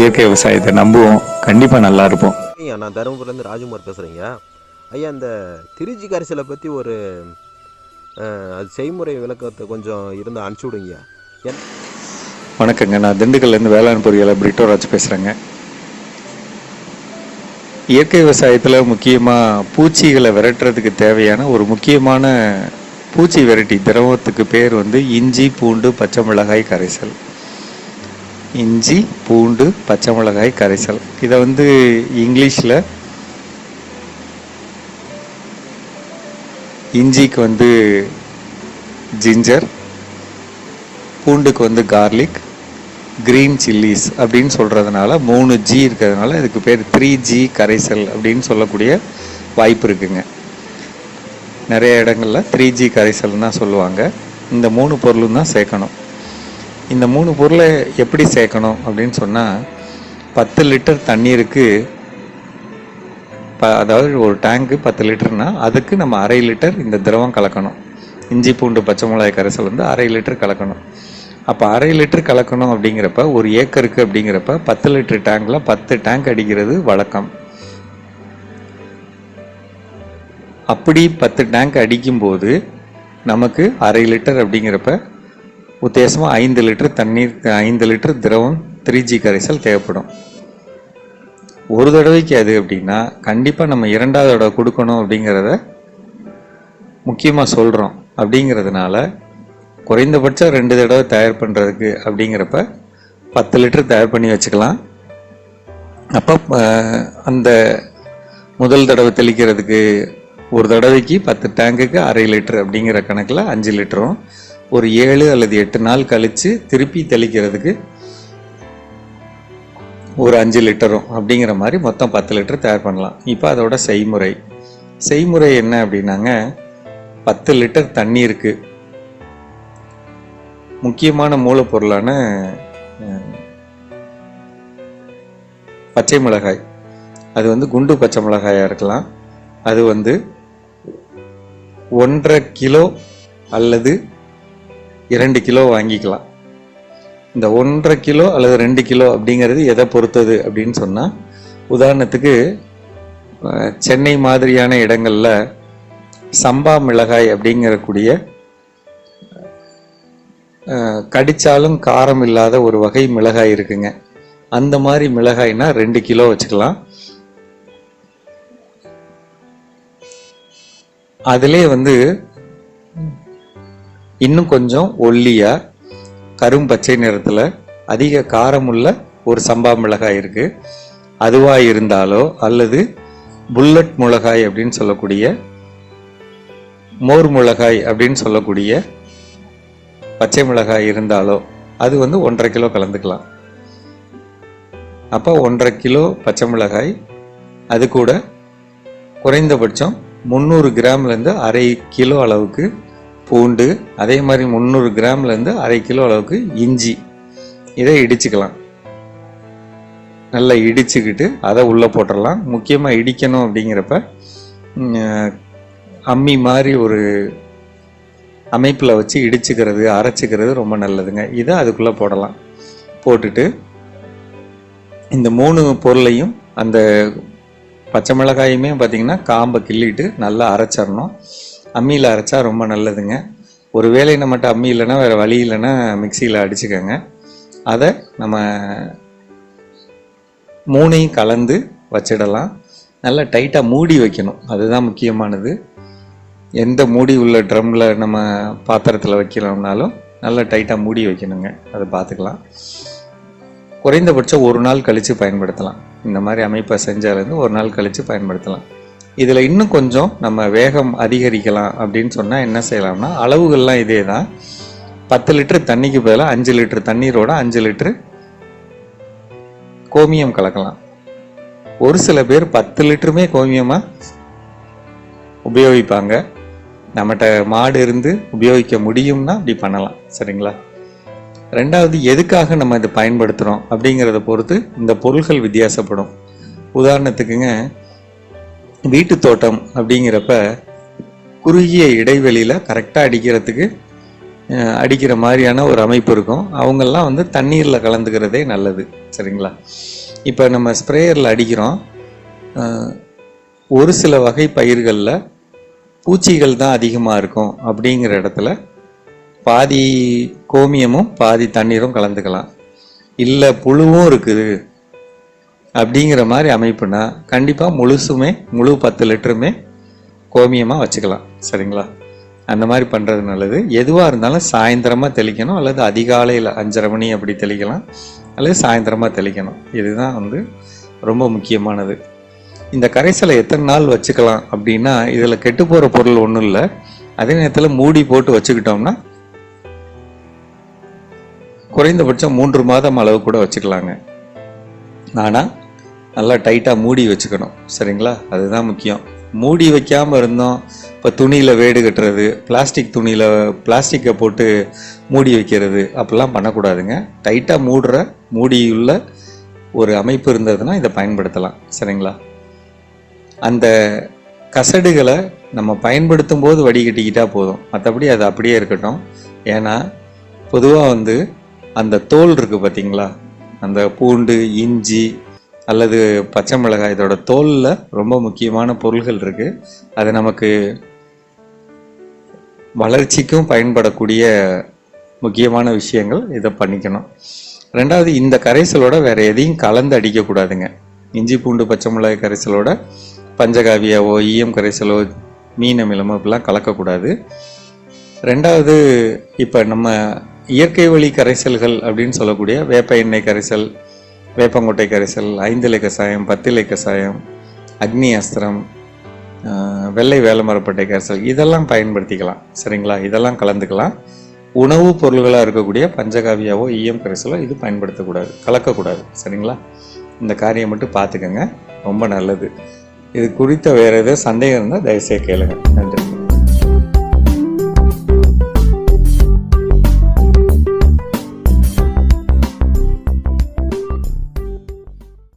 இயற்கை விவசாயத்தை நம்புவோம். கண்டிப்பாக நல்லா இருப்போம். ஐயா நான் தருமபுரிலேருந்து ராஜ்குமார் பேசுகிறேங்க ஐயா இந்த திருச்சி கரைசலை பற்றி ஒரு அது செய்முறை விளக்கத்தை கொஞ்சம் இருந்தால் அனுப்பிச்சி விடுங்க. வணக்கங்க. நான் திண்டுக்கல்லேருந்து வேளாண் பொறியாளர் பிரிட்டோராஜ் பேசுகிறேங்க இயற்கை விவசாயத்தில் முக்கியமாக பூச்சிகளை விரட்டுறதுக்கு தேவையான ஒரு முக்கியமான பூச்சி விரட்டி திரவத்துக்கு பேர் வந்து இஞ்சி பூண்டு பச்சை மிளகாய் கரைசல். இஞ்சி பூண்டு பச்சை மிளகாய் கரைசல். இதை வந்து இங்கிலீஷில் இஞ்சிக்கு வந்து ஜிஞ்சர் பூண்டுக்கு வந்து கார்லிக் க்ரீன் சில்லிஸ் அப்படின்னு சொல்கிறதுனால மூணு ஜி இருக்கிறதுனால இதுக்கு பேர் த்ரீ ஜி கரைசல் அப்படின்னு சொல்லக்கூடிய வாய்ப்பு இருக்குங்க. நிறைய இடங்களில் த்ரீ ஜி கரைசல்னு தான் சொல்லுவாங்க. இந்த மூணு பொருளும் தான் சேர்க்கணும். இந்த மூணு பொருளை எப்படி சேர்க்கணும் அப்படின்னு சொன்னால் பத்து லிட்டர் தண்ணீருக்கு ப அதாவது ஒரு டேங்க்கு பத்து லிட்டர்னால் அதுக்கு நம்ம அரை லிட்டர் இந்த திரவம் கலக்கணும். இஞ்சி பூண்டு பச்சை மிளகாய் கரைசல் வந்து அரை லிட்டர் கலக்கணும். அப்போ அரை லிட்டர் கலக்கணும் அப்படிங்கிறப்ப ஒரு ஏக்கருக்கு அப்படிங்கிறப்ப பத்து லிட்டர் டேங்கில் பத்து டேங்க் அடிக்கிறது வழக்கம். அப்படி பத்து டேங்க் அடிக்கும்போது நமக்கு அரை லிட்டர் அப்படிங்கிறப்ப உத்தேசமாக ஐந்து லிட்டர் தண்ணீர் ஐந்து லிட்டர் திரவம் த்ரீ ஜி கரைசல் தேவைப்படும். ஒரு தடவைக்கு அது அப்படின்னா கண்டிப்பாக நம்ம இரண்டாவது தடவை கொடுக்கணும் அப்படிங்கிறத முக்கியமாக சொல்கிறோம் அப்படிங்கிறதுனால குறைந்தபட்சம் ரெண்டு தடவை தயார் பண்ணுறதுக்கு அப்படிங்கிறப்ப பத்து லிட்டர் தயார் பண்ணி வச்சுக்கலாம். அப்போ அந்த முதல் தடவை தெளிக்கிறதுக்கு ஒரு தடவைக்கு பத்து டேங்குக்கு அரை லிட்டர் அப்படிங்கிற கணக்கில் அஞ்சு லிட்டரும் ஒரு ஏழு அல்லது எட்டு நாள் கழித்து திருப்பி தெளிக்கிறதுக்கு ஒரு அஞ்சு லிட்டரும் அப்படிங்கிற மாதிரி மொத்தம் பத்து லிட்டர் தயார் பண்ணலாம். இப்போ அதோட செய்முறை. செய்முறை என்ன அப்படின்னாங்க பத்து லிட்டர் தண்ணி இருக்குது முக்கியமான மூலப்பொருளான பச்சை மிளகாய். அது வந்து குண்டு பச்சை மிளகாயாக இருக்கலாம். அது வந்து ஒன்றரை கிலோ அல்லது இரண்டு கிலோ வாங்கிக்கலாம். இந்த ஒன்றரை கிலோ அல்லது ரெண்டு கிலோ அப்படிங்கிறது எதை பொறுத்தது அப்படின்னு சொன்னால் உதாரணத்துக்கு சென்னை மாதிரியான இடங்களில் சம்பா மிளகாய் அப்படிங்கிறக்கூடிய கடித்தாலும் காரம் இல்லாத ஒரு வகை மிளகாய் இருக்குங்க. அந்த மாதிரி மிளகாய்னா ரெண்டு கிலோ வச்சுக்கலாம். அதிலே வந்து இன்னும் கொஞ்சம் ஒல்லியா கரும்பச்சை நிறத்துல அதிக காரமுள்ள ஒரு சம்பா மிளகாய் இருக்கு. அதுவா இருந்தாலோ அல்லது புல்லட் மிளகாய் அப்படின்னு சொல்லக்கூடிய மோர் மிளகாய் அப்படின்னு சொல்லக்கூடிய பச்சை மிளகாய் இருந்தாலோ அது வந்து ஒன்றரை கிலோ கலந்துக்கலாம். அப்போ ஒன்றரை கிலோ பச்சை மிளகாய் அது கூட குறைந்தபட்சம் முந்நூறு கிராம்லேருந்து அரை கிலோ அளவுக்கு பூண்டு அதே மாதிரி முந்நூறு கிராம்லேருந்து அரை கிலோ அளவுக்கு இஞ்சி. இதை இடிச்சுக்கலாம். நல்லா இடிச்சுக்கிட்டு அதை உள்ளே போட்டுடலாம் முக்கியமாக இடிக்கணும் அப்படிங்கிறப்ப அம்மி மாதிரி ஒரு அமைப்பில் வச்சு இடிச்சுக்கிறது அரைச்சிக்கிறது ரொம்ப நல்லதுங்க. இதை அதுக்குள்ளே போடலாம். போட்டுட்டு இந்த மூணு பொருளையும் அந்த பச்சை மிளகாயுமே பார்த்திங்கன்னா காம்பை கிள்ளிட்டு நல்லா அரைச்சிடணும். அம்மியில் அரைச்சா ரொம்ப நல்லதுங்க. ஒரு ஒருவேளை நம்மகிட்ட அம்மி இல்லைன்னா வேறு வழி இல்லைன்னா மிக்சியில் அடிச்சுக்கோங்க. அதை நம்ம மூணையும் கலந்து வச்சிடலாம். நல்லா டைட்டாக மூடி வைக்கணும். அதுதான் முக்கியமானது. எந்த மூடி உள்ள ட்ரம்மில் நம்ம பாத்திரத்தில் வைக்கிறோம்னாலும் நல்லா டைட்டாக மூடி வைக்கணுங்க. அதை பார்த்துக்கலாம் குறைந்தபட்சம் ஒரு நாள் கழித்து பயன்படுத்தலாம். இந்த மாதிரி அமைப்பை செஞ்சாலேருந்து ஒரு நாள் கழித்து பயன்படுத்தலாம். இதில் இன்னும் கொஞ்சம் நம்ம வேகம் அதிகரிக்கலாம் அப்படின்னு சொன்னால் என்ன செய்யலாம்னா அளவுகள்லாம் இதே தான் பத்து லிட்டர் தண்ணிக்கு பதிலாக அஞ்சு லிட்டரு தண்ணீரோட அஞ்சு லிட்டரு கோமியம் கலக்கலாம். ஒரு சில பேர் பத்து லிட்டருமே கோமியமாக உபயோகிப்பாங்க. நம்மகிட்ட மாடு இருந்து உபயோகிக்க முடியும்னா அப்படி பண்ணலாம். சரிங்களா? ரெண்டாவது எதுக்காக நம்ம இதை பயன்படுத்துகிறோம் அப்படிங்கிறத பொறுத்து இந்த பொருள்கள் வித்தியாசப்படும். உதாரணத்துக்குங்க வீட்டு தோட்டம் அப்படிங்கிறப்ப குறுகிய இடைவெளியில் கரெக்டாக அடிக்கிறதுக்கு அடிக்கிற மாதிரியான ஒரு அமைப்பு இருக்கும். அவங்கெல்லாம் வந்து தண்ணீரில் கலந்துக்கிறதே நல்லது. சரிங்களா? இப்போ நம்ம ஸ்ப்ரேயரில் அடிக்கிறோம். ஒரு சில வகை பயிர்களில் பூச்சிகள் தான் அதிகமாக இருக்கும் அப்படிங்கிற இடத்துல பாதி கோமியமும் பாதி தண்ணீரும் கலந்துக்கலாம். இல்லை புழுவும் இருக்குது. அப்படிங்கிற மாதிரி அமைப்புனா கண்டிப்பாக முழுசுமே முழு பத்து லிட்டருமே கோமியமாக வச்சுக்கலாம். சரிங்களா? அந்த மாதிரி பண்ணுறது நல்லது. எதுவாக இருந்தாலும் சாயந்தரமாக தெளிக்கணும். அல்லது அதிகாலையில் அஞ்சரை மணி அப்படி தெளிக்கலாம். அல்லது சாயந்தரமாக தெளிக்கணும். இதுதான் வந்து ரொம்ப முக்கியமானது. இந்த கரைசலை எத்தனை நாள் வச்சுக்கலாம் அப்படின்னா இதில் கெட்டு போகிற பொருள் ஒன்றும் இல்லை. அதே நேரத்தில் மூடி போட்டு வச்சுக்கிட்டோம்னா குறைந்தபட்சம் மூன்று மாதம் அளவு கூட வச்சுக்கலாங்க. ஆனால் நல்லா டைட்டாக மூடி வச்சுக்கணும். சரிங்களா? அதுதான் முக்கியம். மூடி வைக்காமல் இருந்தோம். இப்போ துணியில் வேடு கட்டுறது பிளாஸ்டிக் துணியில் பிளாஸ்டிக்கை போட்டு மூடி வைக்கிறது அப்படிலாம் பண்ணக்கூடாதுங்க. டைட்டாக மூடுற மூடியுள்ள ஒரு அமைப்பு இருந்ததுன்னா இதை பயன்படுத்தலாம். சரிங்களா? அந்த கசடுகளை நம்ம பயன்படுத்தும் போது வடிகட்டிக்கிட்டால் போதும். மற்றபடி அது அப்படியே இருக்கட்டும். ஏன்னா பொதுவாக வந்து அந்த தோல் இருக்குது பார்த்தீங்களா அந்த பூண்டு இஞ்சி அல்லது பச்சை மிளகாய் இதோட தோலில் ரொம்ப முக்கியமான பொருள்கள் இருக்குது அது நமக்கு வளர்ச்சிக்கும் பயன்படக்கூடிய முக்கியமான விஷயங்கள். இதை பண்ணிக்கணும். ரெண்டாவது இந்த கரைசலோட வேறு எதையும் கலந்து அடிக்கக்கூடாதுங்க இஞ்சி பூண்டு பச்சை மிளகாய் கரைசலோட பஞ்சகாவியாவோ ஈயம் கரைசலோ மீன் அமிலமோ இப்படிலாம் கலக்கக்கூடாது ரெண்டாவது இப்போ நம்ம இயற்கை வழி கரைசல்கள் அப்படின்னு சொல்லக்கூடிய வேப்ப எண்ணெய் கரைசல் வேப்பங்கொட்டை கரைசல் ஐந்திலை கசாயம் பத்திலை கசாயம் அக்னி அஸ்திரம் வெள்ளை வேலமரப்பட்டை கரைசல் இதெல்லாம் பயன்படுத்திக்கலாம். சரிங்களா? இதெல்லாம் கலந்துக்கலாம். உணவுப் பொருள்களாக இருக்கக்கூடிய பஞ்சகாவியாவோ ஈயம் கரைசலோ இது பயன்படுத்தக்கூடாது கலக்கக்கூடாது. சரிங்களா? இந்த காரியம் மட்டும் பார்த்துக்கோங்க. ரொம்ப நல்லது. இது குறித்த வேறு ஏதாவது சந்தேகம் இருந்தால் தயவுசெய்து கேளுங்க. நன்றி.